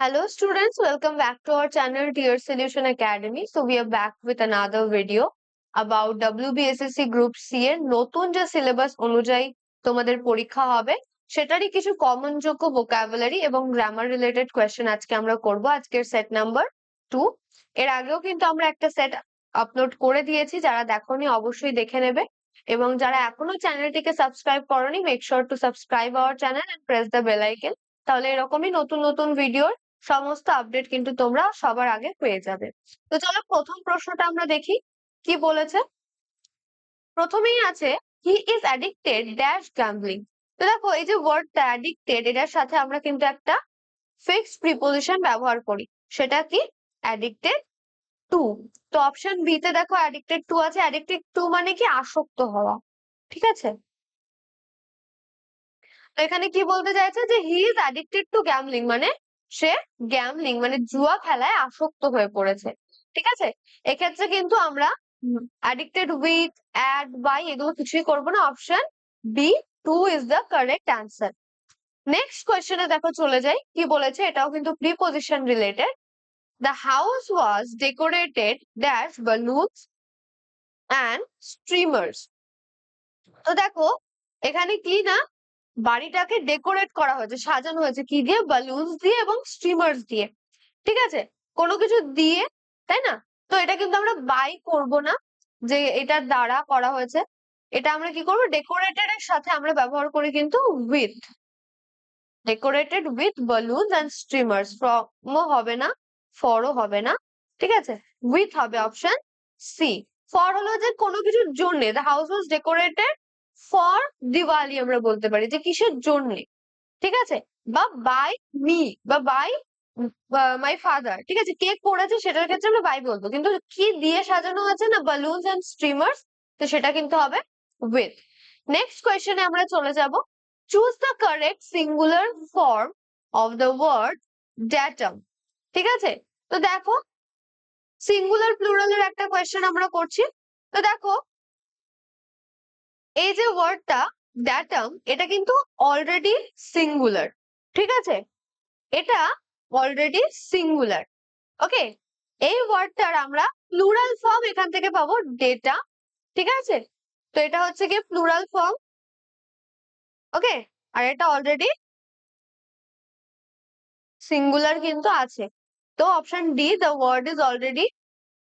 Hello students, welcome back to our channel Dear Solution Academy. So we are back with another video about WBSSC Group C এর নতুন যে syllabus অনুযায়ী তোমাদের পরীক্ষা হবে সেটারই কিছু কমন যোগ্য ভোকাবুলারি এবং গ্রামার রিলেটেড কোয়েশ্চেন আজকে আমরা করব। আজকের সেট নাম্বার টু এর আগেও কিন্তু আমরা একটা সেট আপলোড করে দিয়েছি যারা দেখোনি অবশ্যই দেখে নেবে। এবং যারা এখনও চ্যানেলটিকে সাবস্ক্রাইব করনি make sure to subscribe our channel and press the bell icon তাহলে এরকমই নতুন নতুন ভিডিওর সমস্ত আপডেট কিন্তু তোমরা সবার আগে পেয়ে যাবে। তো চলো প্রথম প্রশ্নটা আমরা দেখি, কি বলেছে? প্রথমেই আছে he is addicted dash gambling তো দেখো, এই যে ওয়ার্ডটা অ্যাডিক্টেড এটার সাথে আমরা কিন্তু একটা ফিক্সড প্রিপোজিশন ব্যবহার করি, সেটা কি? অ্যাডিক্টেড টু তো অপশন বি তে দেখো অ্যাডিক্টেড টু আছে অ্যাডিক্টেড টু মানে কি? আসক্ত হওয়া, ঠিক আছে? এখানে কি বলতে চাইছে যে he is addicted to gambling মানে সে গ্যামলিং মানে জুয়া খেলায় আসক্ত হয়ে পড়েছে, ঠিক আছে? এক্ষেত্রে কিন্তু আমরা অ্যাডিক্টেড উইথ অ্যাড বাই এগুলো কিছুই করব না। Option B to is the correct answer next কোয়েশ্চেনে দেখো চলে যাই। কি বলেছে? এটাও কিন্তু preposition related the house was decorated dash balloons and streamers তো দেখো, এখানে কি না বাড়িটাকে ডেকোরেট করা হয়েছে, সাজানো হয়েছে কি দিয়ে? বালুনস দিয়ে এবং স্ট্রিমার্স দিয়ে। ঠিক আছে? কোনো কিছু দিয়ে, তাই না? তো এটা কিন্তু আমরা বাই করব না, যে এটার দ্বারা করা হয়েছে। এটা আমরা কি করব? ডেকোরেটেড এর সাথে আমরা ব্যবহার করি কিন্তু with decorated with balloons and streamers ফ্রমও হবে না ফরও হবে না। ঠিক আছে? উইথ হবে অপশন সি ফর হলো যে কোনো কিছুর জন্য the house was decorated for Diwali আমরা বলতে পারি যে কিসের জন্য, ঠিক আছে? বা বাই মি বা বাই মাই ফাদার ঠিক আছে? কে করেছে সেটার ক্ষেত্রে আমরা বাই বলব। কিন্তু কি দিয়ে সাজানো আছে না বালুনস অ্যান্ড স্ট্রিমার্স তো সেটা কিন্তু হবে উইথ নেক্সট কোয়েশ্চেনে আমরা চলে যাব। Choose the correct singular form of the word datum ঠিক আছে? তো দেখো সিঙ্গুলার প্লুরালের একটা কোয়েশ্চেন আমরা করছি। তো দেখো এই যে ওয়ার্ডটা ড্যাটাম এটা কিন্তু অলরেডি সিঙ্গুলার ঠিক আছে? এটা অলরেডি সিঙ্গুলার ওকে এই ওয়ার্ডটার আমরা প্লুরাল ফর্ম এখান থেকে পাবো ডেটা ঠিক আছে? তো এটা হচ্ছে কি প্লুরাল ফর্ম ওকে আর এটা অলরেডি সিঙ্গুলার কিন্তু আছে। তো option D the word is already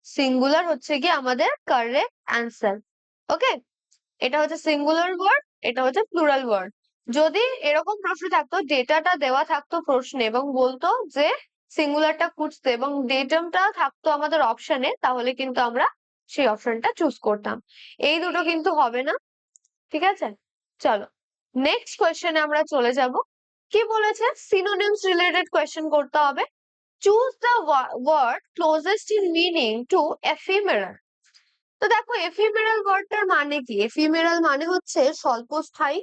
singular হচ্ছে কি আমাদের কারেক্ট অ্যান্সার ওকে এটা হচ্ছে সিঙ্গুলার ওয়ার্ড এটা হচ্ছে প্লুরাল ওয়ার্ড যদি এরকম প্রশ্ন থাকতো ডেটাটা দেওয়া থাকতো প্রশ্নে এবং বলতো যে সিঙ্গুলারটা খুঁজতে এবং ডেটামটা থাকতো আমাদের অপশনে তাহলে কিন্তু আমরা সেই অপশনটা চুজ করতাম। এই দুটো কিন্তু হবে না। ঠিক আছে? চলো নেক্সট কোয়েশ্চেনে আমরা চলে যাব। কি বলেছে? সিনোনিমস রিলেটেড কোয়েশ্চেন করতে হবে। Choose the word closest in meaning to ephemeral তো দেখো এফিমেরাল ওয়ার্ডটার মানে কি? এফিমেরাল মানে হচ্ছে স্বল্পস্থায়ী।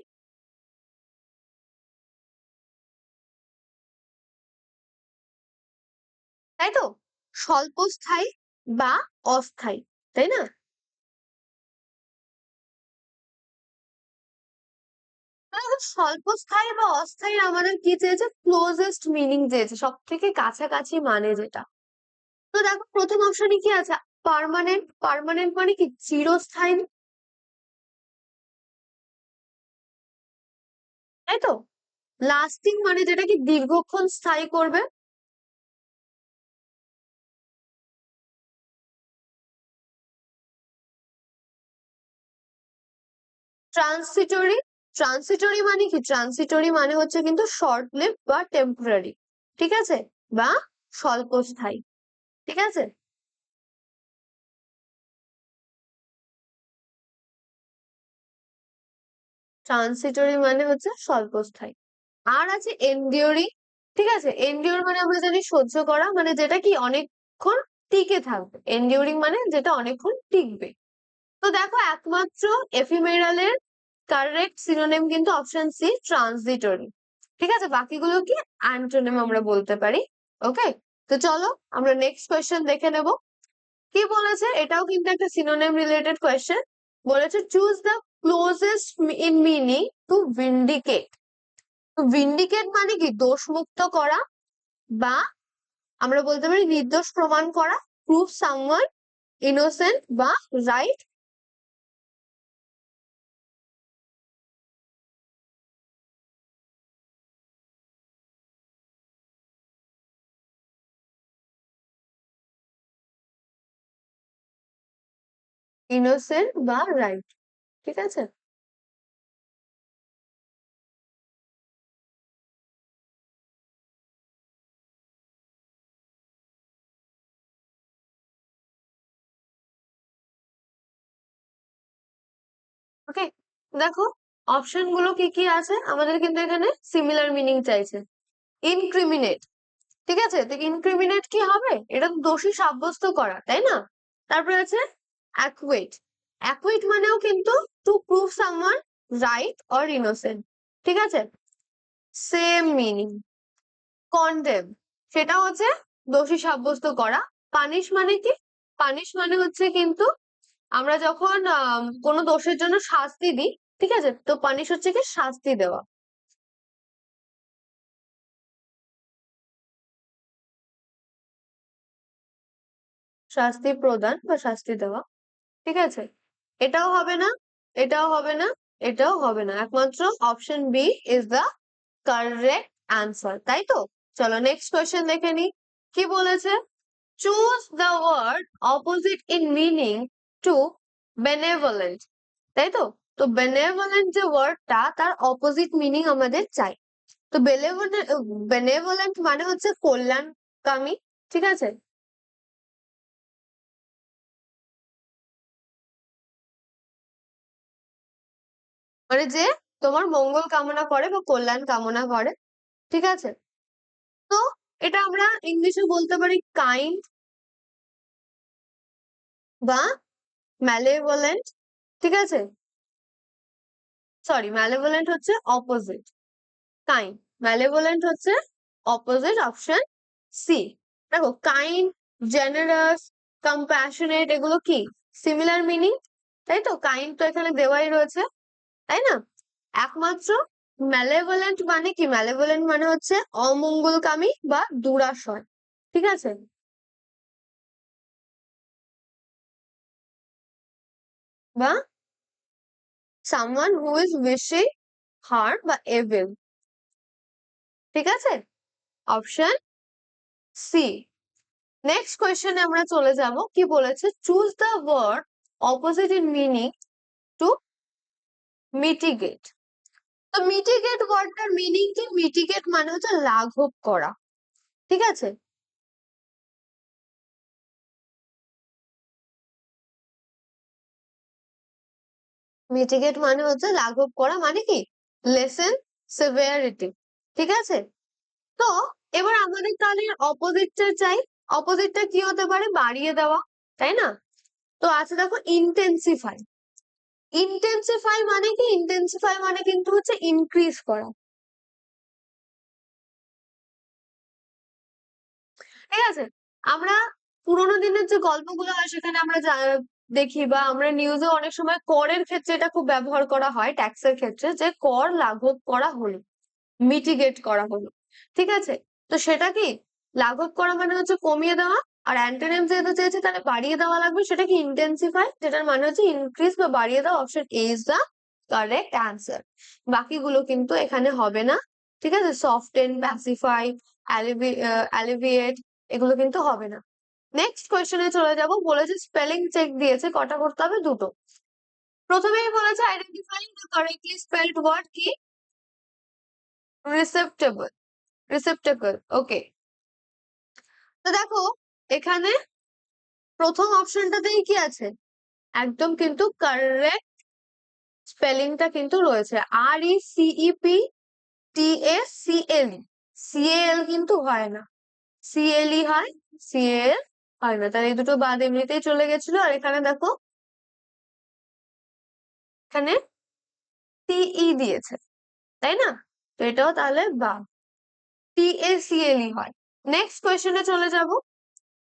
তাই তো? স্বল্পস্থায়ী বা অস্থায়ী, তাই না? স্বল্পস্থায়ী বা অস্থায়ী আমাদের কি চেয়েছে? ক্লোজেস্ট মিনিং চেয়েছে সব থেকে কাছাকাছি মানে যেটা। তো দেখো, প্রথম অপশনে কি আছে? পার্মানেন্ট পার্মানেন্ট মানে কি? চিরস্থায়ী তাই তো? লাস্টিং মানে যেটা কি দীর্ঘক্ষণ স্থায়ী করবে? ট্রান্সিটরি ট্রান্সিটরি মানে কি? ট্রান্সিটরি মানে হচ্ছে কিন্তু শর্ট লিভ বা টেম্পোরারি ঠিক আছে? বা স্বল্পস্থায়ী ঠিক আছে? ট্রান্সিটরি মানে হচ্ছে স্বল্পস্থায়ী। আর আছে এনডিওরিং ঠিক আছে? এনডিওর মানে আমরা জানি সহ্য করা মানে যেটা কি অনেকক্ষণ টিকে থাকবে। এনডিওরিং মানে যেটা অনেকক্ষণ টিকবে। তো দেখো, একমাত্র এফিমেরালের কারেক্ট সিনোনিম কিন্তু অপশন সি ট্রানজিটরি ঠিক আছে? বাকিগুলো কি? অ্যান্টোনেম আমরা বলতে পারি। ওকে তো চলো, আমরা নেক্সট কোয়েশ্চেন দেখে নেব। কি বলেছে? এটাও কিন্তু একটা সিনোনেম রিলেটেড কোয়েশ্চেন বলেছে choose the closest in meaning to vindicate vindicate মানে কি? দোষমুক্ত করা বা আমরা বলতে পারি নির্দোষ প্রমাণ করা প্রুফ সামওয়ান ইনোসেন্ট বা রাইট ইনোসেন্ট বা রাইট ঠিক আছে? ওকে, দেখো অপশনগুলো কি কি আছে? আমাদের কিন্তু এখানে সিমিলার মিনিং চাইছে। ইনক্রিমিনেট ঠিক আছে? তো ইনক্রিমিনেট কি হবে? এটা তো দোষী সাব্যস্ত করা, তাই না? তারপরে আছে অ্যাকুয়েট অ্যাকুয়েট মানেও কিন্তু to prove someone right or innocent ঠিক আছে? সেম মিনিং কন্ডেম সেটা হচ্ছে দোষী সাব্যস্ত করা। পানিশ মানে কি? পানিশ মানে হচ্ছে কিন্তু আমরা যখন কোনো দোষের জন্য শাস্তি দিই, ঠিক আছে? তো পানিশ হচ্ছে কি? শাস্তি দেওয়া। শাস্তি প্রদান বা শাস্তি দেওয়া, ঠিক আছে? এটাও হবে না, এটাও হবে না, এটাও হবে না। একমাত্র option B is the correct answer তাই তো? চলো নেক্সট কোয়েশ্চেন দেখে নি কি বলেছে? Choose the word opposite in meaning to benevolent তাই তো? তো বেনেভলেন্ট যে ওয়ার্ডটা তার অপোজিট মিনিং আমাদের চাই। তো বেনেভলেন্ট মানে হচ্ছে কল্যাণকামী, ঠিক আছে? মানে যে তোমার মঙ্গল কামনা করে বা কল্যাণ কামনা করে, ঠিক আছে? তো এটা আমরা ইংলিশে বলতে পারি কাইন্ড বা ম্যালেভোলেন্ট ঠিক আছে? সরি ম্যালেভোলেন্ট হচ্ছে অপোজিট কাইন্ড ম্যালেভোলেন্ট হচ্ছে অপোজিট অপশন সি দেখো কাইন্ড জেনারাস কম্প্যাশনেট এগুলো কি? সিমিলার মিনিং তাই তো? কাইন্ড তো এখানে দেওয়াই রয়েছে। তাই না? একমাত্র ম্যালেভোলেন্ট মানে কি? ম্যালেভোলেন্ট মানে হচ্ছে অমঙ্গলকামী বা দুরাশয়। ঠিক আছে? বা someone who is wishing hurt বা এভিল ঠিক আছে? অপশন সি নেক্সট কোয়েশ্চেনে আমরা চলে যাব। কি বলেছে? Choose the word opposite in meaning mitigate তো মিটিগেট ওয়ার্ডটার মিনিং কি? মিটিগেট মানে হচ্ছে লাঘব করা। ঠিক আছে? মিটিগেট মানে হচ্ছে লাঘব করা মানে কি? লেসেন সেভিয়ারিটি ঠিক আছে? তো এবার আমাদের তাহলে অপোজিটটা চাই। অপোজিটটা কি হতে পারে? বাড়িয়ে দেওয়া। তাই না? তো আছে দেখো ইন্টেন্সিফাই ইন্টেন্সিফাই মানে কি? ইন্টেন্সিফাই মানে কিন্তু হচ্ছে ইনক্রিজ করা। ঠিক আছে? আমরা পুরোনো দিনের যে গল্পগুলো হয়, সেখানে আমরা দেখি বা আমরা নিউজে অনেক সময় করের ক্ষেত্রে এটা খুব ব্যবহার করা হয় ট্যাক্সের ক্ষেত্রে, যে কর লাঘব করা হলো মিটিগেট করা হলো। ঠিক আছে? তো সেটা কি? লাঘব করা মানে হচ্ছে কমিয়ে দেওয়া আর অ্যান্টোনিম যেহেতু চেয়েছে, তাহলে বাড়িয়ে দেওয়া লাগবে। সেটা কি ইন্টেন্সিফাই যেটার মানে হচ্ছে ইনক্রিজ বা বাড়িয়ে দেওয়া option A is the correct answer বাকিগুলো কিন্তু এখানে হবে না। ঠিক আছে? সফটেন প্যাসিফাই অ্যালিভিয়েট এগুলো কিন্তু হবে না। নেক্সট কোয়েশ্চেনে চলে যাব। বলেছে স্পেলিং চেক দিয়েছে, কটা করতে হবে? দুটো। প্রথমেই বলেছে identifying the correctly spelled word কি রিসেপ্টেবল রিসেপ্টেবল ওকে তো দেখো এখানে প্রথম অপশনটাতেই কি আছে? একদম কিন্তু কারেক্ট স্পেলিংটা কিন্তু রয়েছে। আর E C E P T A C L C L কিন্তু হয় না। সিএলই হয় সিএল হয় না। তাহলে এই দুটো বাদ এমনিতেই চলে গেছিল। আর এখানে দেখো এখানে টিই দিয়েছে, তাই না? তো এটাও তাহলে বাদ। টিএসিএলই হয়। নেক্সট কোয়েশ্চেনে চলে যাব।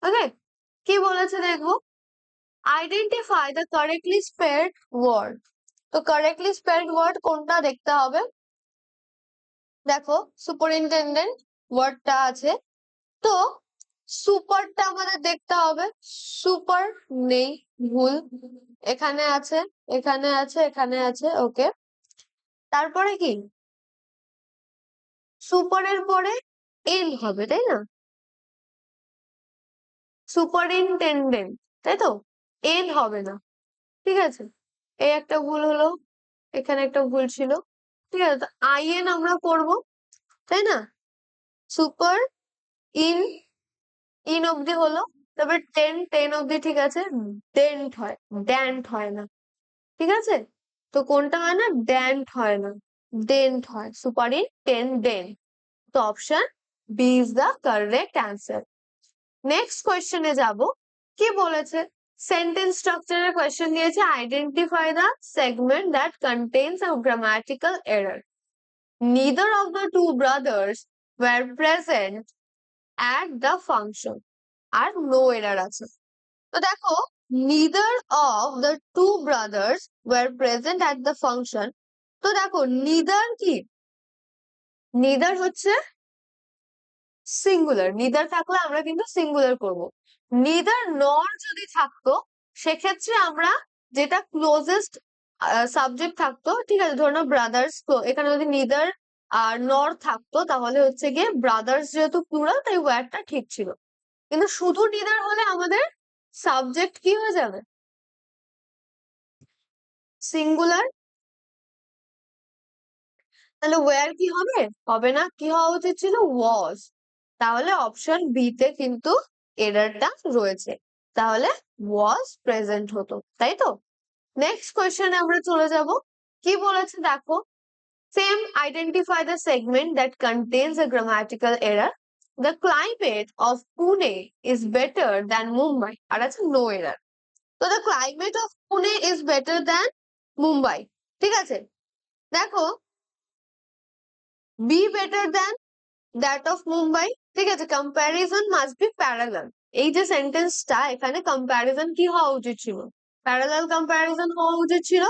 ওকে, কি বলেছে দেখব identify the correctly spelled word তো কারেক্টলি স্পেলড ওয়ার্ড কোনটা দেখতে হবে? দেখো সুপারিনটেন্ডেন্ট ওয়ার্ডটা আছে। তো সুপারটা আমাদের দেখতে হবে। সুপার নেই ভুল এখানে আছে এখানে আছে এখানে আছে, ওকে। তারপরে কি? সুপারের পরে এন হবে, তাই না? সুপারিনটেন্ডেন্ট তাই তো এন হবে না। ঠিক আছে? এই একটা ভুল হলো, এখানে একটা ভুল ছিল। ঠিক আছে? আই এন আমরা করব, তাই না? সুপার ইন ইন অব্দি হলো, তারপর টেন টেন অব্দি ঠিক আছে? ডেন্ট হয় ড্যান্ট হয় না। ঠিক আছে? তো কোনটা হয় না? ড্যান্ট হয় না। ডেন্ট হয়। সুপার ইন টেন ডেন তো option B is the correct answer next কোয়েশনে যাব। কি বলেছে? সেন্টেন্স স্ট্রাকচার এর কোয়েশন দিয়েছে identify the segment that contains a grammatical error neither of the two brothers were present at the function R no error আছে। তো দেখো neither of the two brothers were present at the function তো দেখো neither কি? Neither হচ্ছে singular neither থাকলে আমরা কিন্তু সিঙ্গুলার করব। নিদার নর যদি থাকতো, সেক্ষেত্রে আমরা যেটা ক্লোজেস্ট সাবজেক্ট থাকতো, ঠিক আছে ধরুন ব্রাদার্স এখানে যদি নিদার আর নর থাকতো, তাহলে হচ্ছে গিয়ে ব্রাদার্স যেহেতু প্লুরাল তাই ওয়ার্ডটা ঠিক ছিল। কিন্তু শুধু নিদার হলে আমাদের সাবজেক্ট কি হয়ে যাবে? সিঙ্গুলার তাহলে ওয়ার কি হবে? হবে না, কি হওয়া উচিত ছিল? ওয়াজ তাহলে অপশন বি তে কিন্তু এরারটা রয়েছে। তাহলে ওয়াজ প্রেজেন্ট হতো, তাই তো? নেক্সট কোয়েশ্চেনে আমরা চলে যাব। কি বলেছে দেখো? Same identify the segment that contains a grammatical error. The climate of Pune is better than Mumbai. আর আছে নো এরার তো the climate of Pune is better than Mumbai ঠিক আছে? দেখো B better than that of Mumbai ঠিক আছে comparison must be parallel এই যে সেন্টেন্সটা এখানে কম্প্যারিজন কি হওয়া উচিত ছিল? প্যারালাল কম্প্যারিজন হওয়া উচিত ছিল?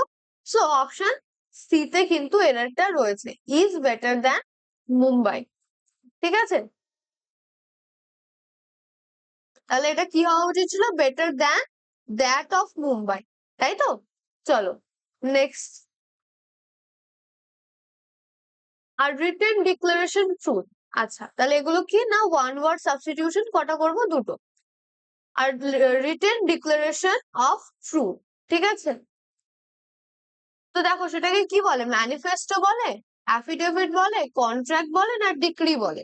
সো অপশন সি তে কিন্তু এরারটা রয়েছে। ইজ বেটার দ্যান মুম্বাই ঠিক আছে? তাহলে এটা কি হওয়া উচিত ছিল? Better than that of Mumbai তাই তো? চলো নেক্সট আর রিটেন ডিক্লারেশন ট্রুথ আচ্ছা তাহলে এগুলো কি? না ওয়ান ওয়ার্ড সাবস্টিটিউশন কটা করব? দুটো। আর রিটেন ডিক্লারেশন অফ ট্রুথ ঠিক আছে? তো দেখো, সেটাকে কি বলে? ম্যানিফেস্টো বলে অ্যাফিডেভিট বলে কন্ট্রাক্ট বলে, না ডিক্রি বলে?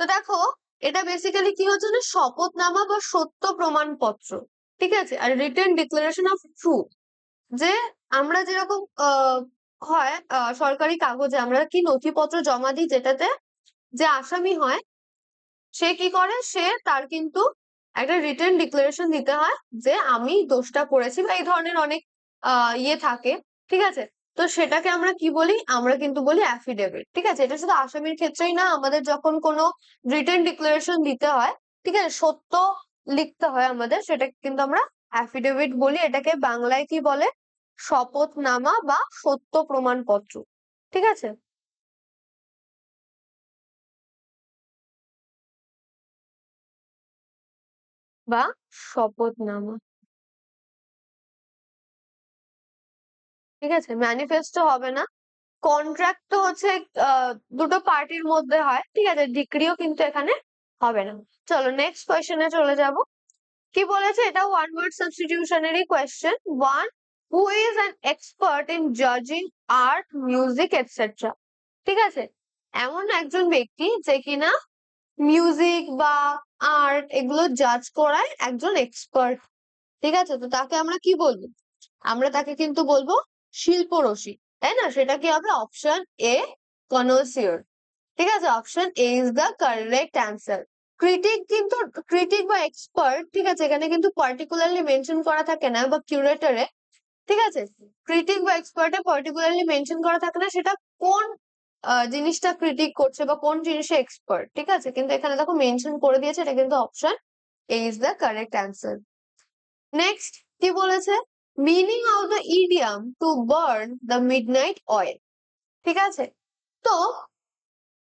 তো দেখো, এটা বেসিক্যালি কি হচ্ছে না? শপথনামা বা সত্য প্রমাণপত্র, ঠিক আছে? আর রিটেন ডিক্লারেশন অফ ট্রুথ যে আমরা যেরকম হয় সরকারি কাগজে আমরা কি নথিপত্র জমা দিই যেটাতে যে আসামি হয়, সে কি করে? সে তার কিন্তু একটা রিটার্ন ডিক্লারেশন দিতে হয় যে আমি দোষটা করেছি বা এই ধরনের অনেক ইয়ে থাকে, ঠিক আছে? তো সেটাকে আমরা কি বলি? আমরা কিন্তু বলি অ্যাফিডেভিট ঠিক আছে? এটা শুধু আসামির ক্ষেত্রেই না, আমাদের যখন কোনো রিটার্ন ডিক্লারেশন দিতে হয়, ঠিক আছে? সত্য লিখতে হয় আমাদের, সেটাকে কিন্তু আমরা অ্যাফিডেভিট বলি। এটাকে বাংলায় কি বলে? শপথনামা বা সত্য প্রমাণপত্র, ঠিক আছে? বা শপথনামা ঠিক আছে? ম্যানিফেস্টো হবে না। কন্ট্রাক্ট তো হচ্ছে দুটো পার্টির মধ্যে হয়। ঠিক আছে? ডিগ্রিও কিন্তু এখানে হবে না। চলো নেক্সট কোয়েশ্চেনে চলে যাব। কি বলেছে? এটা one word সাবস্টিটিউশনেরই question one who is an expert in জাজিং art music etcetera ঠিক আছে? এমন একজন ব্যক্তি যে কিনা মিউজিক বা আর্ট এগুলো জাজ করায় একজন এক্সপার্ট ঠিক আছে? তো তাকে আমরা কি বলব? আমরা তাকে কিন্তু বলব শিল্পরসী, তাই না? সেটা কি হবে অপশন এ কনসিওর ঠিক আছে? Option A is the correct answer critic কিন্তু ক্রিটিক বা এক্সপার্ট ঠিক আছে? এখানে কিন্তু পার্টিকুলারলি মেনশন করা থাকে না বা কিউরেটরে ঠিক আছে? ক্রিটিক বা এক্সপার্টে পার্টিকুলারলি মেনশন করা থাকে না, সেটা কোন জিনিসটা ক্রিটিক করছে বা কোন জিনিসে এক্সপার্ট ঠিক আছে? কিন্তু এখানে দেখো মেনশন করে দিয়েছে, এটা কিন্তু option A is the correct answer next কি বলেছে? Meaning of the idiom to burn the midnight oil ঠিক আছে? তো,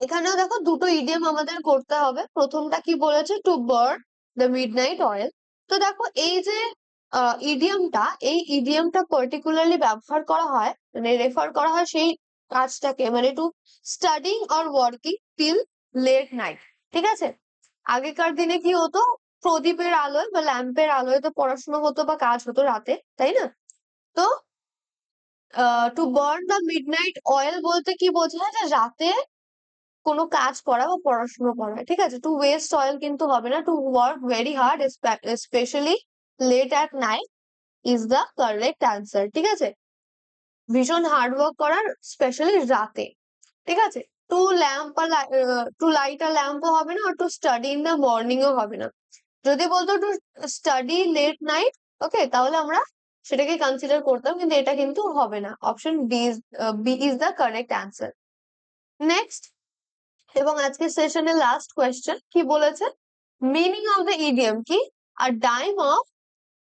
এখানেও দেখো দুটো ইডিয়াম আমাদের করতে হবে। প্রথমটা কি বলেছে? To burn the midnight oil তো দেখো, এই যে ইডিয়ামটা এই ইডিয়ামটা পার্টিকুলারলি ব্যবহার করা হয় মানে রেফার করা হয় সেই কাজটাকে মানে to studying or working till late night ঠিক আছে? আগেকার দিনে কি হতো? প্রদীপের আলোয় বা ল্যাম্পের আলোয় তো পড়াশোনা হতো বা কাজ হতো রাতে, তাই না? তো to burn the midnight oil বলতে কি বোঝায়? যে রাতে কোনো কাজ করা বা পড়াশোনা করা, ঠিক আছে? টু ওয়েস্ট অয়েল কিন্তু হবে না to work very hard specially late at night is the correct answer ঠিক আছে? ভীষণ হার্ড ওয়ার্ক করার স্পেশালি রাতে, ঠিক আছে? To lamp to light a ল্যাম্পও হবে না, আর টু স্টাডি ইন দ্য মর্নিংও হবে না। যদি বলতো to study late night okay তাহলে আমরা সেটাকে কনসিডার করতাম, কিন্তু এটা কিন্তু হবে না। Option B is B is the correct answer next এবং আজকের সেশনের লাস্ট কোয়েশ্চেন কি বলেছে? মিনিং অফ দ্য ইডিয়াম কি? A dime of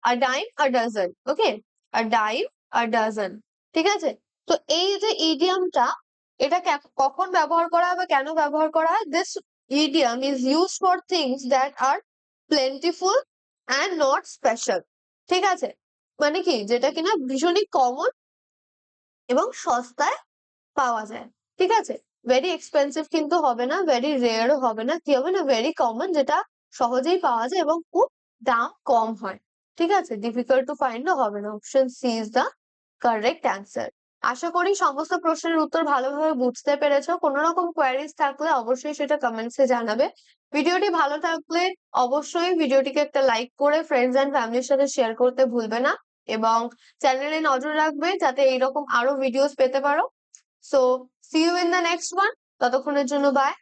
a dime a dozen okay a dime a dozen ঠিক আছে? তো এই যে ইডিয়ামটা এটা কখন ব্যবহার করা হয় বা কেন ব্যবহার করা হয়? This idiom is use for things that are plentiful and not special ঠিক আছে? মানে কি? যেটা কিনা ভীষণই কমন এবং সস্তায় পাওয়া যায়। ঠিক আছে? ভেরি এক্সপেন্সিভ কিন্তু হবে না ভেরি রেয়ারও হবে না। কি হবে না? ভেরি কমন যেটা সহজেই পাওয়া যায় এবং খুব দাম কম হয়। ঠিক আছে? ডিফিকাল্ট টু ফাইন্ডও হবে না। Option C is the correct answer আশা করি সমস্ত প্রশ্নের উত্তর ভালোভাবে বুঝতে পেরেছ। কোনো রকম কোয়ারিজ থাকলে অবশ্যই সেটা কমেন্টসে জানাবে। ভিডিওটি ভালো থাকলে অবশ্যই ভিডিওটিকে একটা লাইক করে ফ্রেন্ডস অ্যান্ড ফ্যামিলির সাথে শেয়ার করতে ভুলবে না এবং চ্যানেলে নজর রাখবে যাতে এইরকম আরও ভিডিওস পেতে পারো। So see you in the next one ততক্ষণের জন্য বাই